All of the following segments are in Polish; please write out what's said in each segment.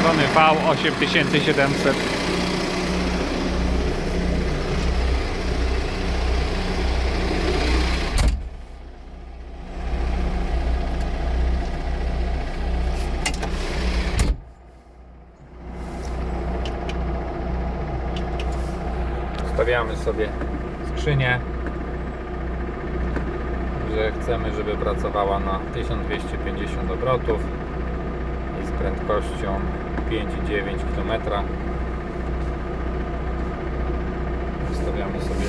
strony V8700. Stawiamy sobie skrzynię, że chcemy, żeby pracowała na 1250 obrotów prędkością 5,9 km. Stawiamy sobie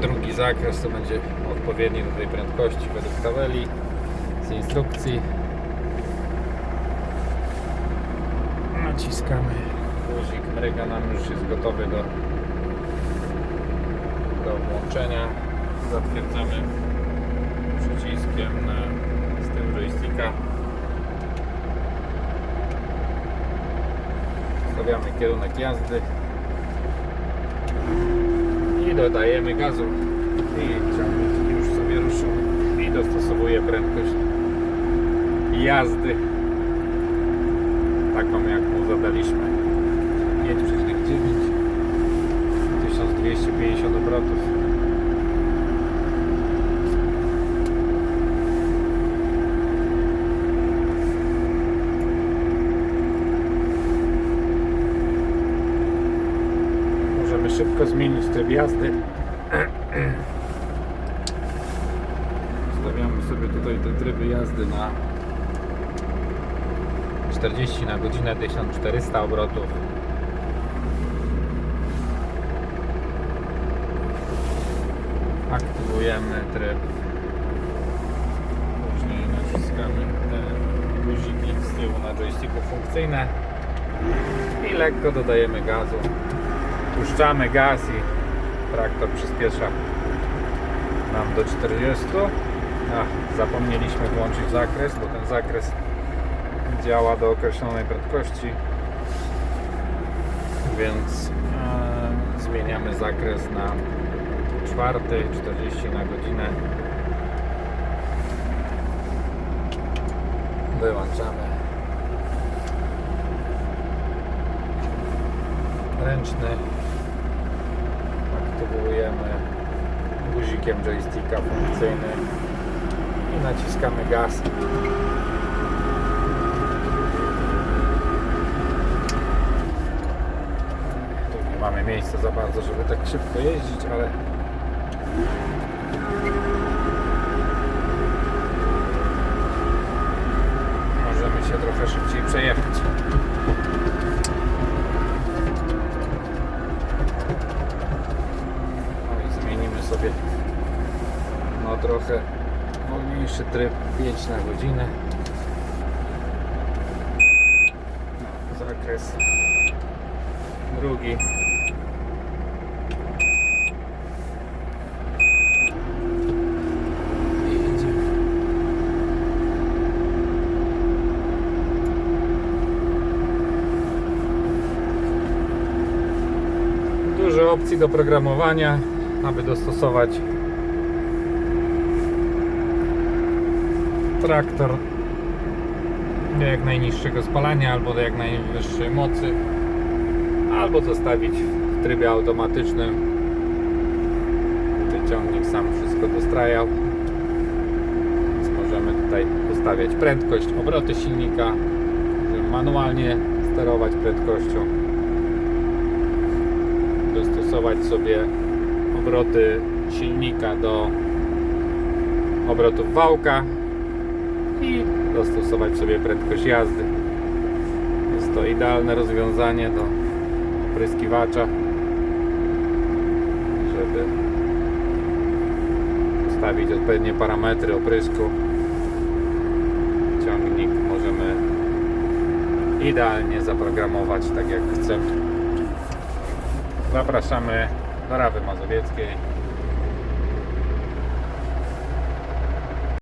drugi zakres, to będzie odpowiedni do tej prędkości według tabeli z instrukcji. Naciskamy guzik, mryga nam już jest gotowy do, do włączenia. Zatwierdzamy przyciskiem na, z tyłu joysticka. Stawiamy kierunek jazdy. I dodajemy gazu. I ciągnik już sobie ruszył i dostosowuje prędkość jazdy. Taką jak mu zadaliśmy. 5,9 1250 obrotów Możemy szybko zmienić tryb jazdy. Stawiamy sobie tutaj te tryby jazdy na 40 na godzinę 1400 obrotów. Aktywujemy tryb. Później naciskamy te guziki z tyłu na joysticku funkcyjne i lekko dodajemy gazu. Puszczamy gaz i traktor przyspiesza nam do 40. Ach, zapomnieliśmy włączyć zakres, bo ten zakres działa do określonej prędkości, więc e, zmieniamy zakres na czwarty, 40 na godzinę. Wyłączamy ręczny. Aktywujemy guzikiem joysticka funkcyjny i naciskamy gaz. Tu nie mamy miejsca za bardzo, żeby tak szybko jeździć, ale możemy się trochę szybciej przejechać. No i zmienimy sobie no trochę wolniejszy tryb 5 na godzinę. No, zakres drugi. Dużo opcji do programowania, aby dostosować traktor. Do jak najniższego spalania albo do jak najwyższej mocy. Albo zostawić w trybie automatycznym. By ciągnik sam wszystko dostrajał. Więc możemy tutaj ustawiać prędkość, obroty silnika. Manualnie sterować prędkością. Dostosować sobie obroty silnika do obrotów wałka i dostosować sobie prędkość jazdy. Jest to idealne rozwiązanie do opryskiwacza, żeby ustawić odpowiednie parametry oprysku. Ciągnik możemy idealnie zaprogramować tak jak chcemy. Zapraszamy do Rawy Mazowieckiej.